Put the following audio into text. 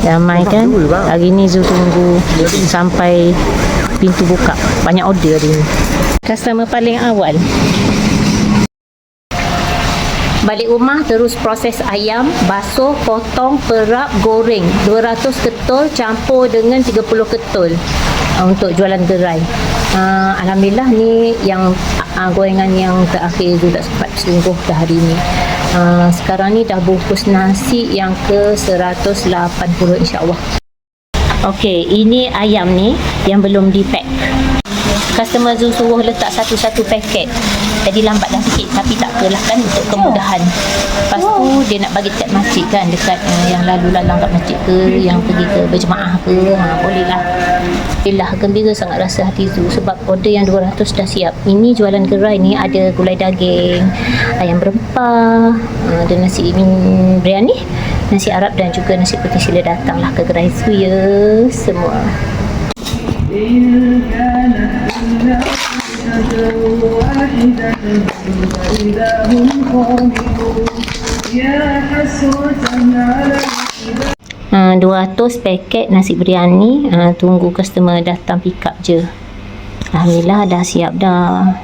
Ramai kan Hari ni Zul tunggu Sampai Pintu buka Banyak order hari ni Customer paling awal Balik rumah terus proses ayam, basuh, potong, perap, goreng. 200 ketul campur dengan 30 ketul uh, untuk jualan gerai. Uh, Alhamdulillah ni yang uh, gorengan yang terakhir tu tak sempat selingkuh dah hari ni. Uh, sekarang ni dah bungkus nasi yang ke 180 insyaAllah. Okey, ini ayam ni yang belum di pack. Customer Zul suruh letak satu-satu paket. Jadi lambatlah sikit tapi tak apalah kan untuk kemudahan. Lepas tu dia nak bagi dekat masjid kan dekat uh, yang lalu lalang kat masjid ke yang pergi ke berjemaah ke ha, boleh lah. Alhamdulillah gembira sangat rasa hati Zul sebab order yang 200 dah siap. Ini jualan gerai ni ada gulai daging, ayam berempah, uh, ada nasi min biryani, nasi Arab dan juga nasi putih sila datanglah ke gerai Zul ya semua. إن كانت إلا واحدة واحدة فإذا هم خامدون يا حسرة على Uh, 200 paket nasi biryani uh, tunggu customer datang pick up je. Alhamdulillah dah siap dah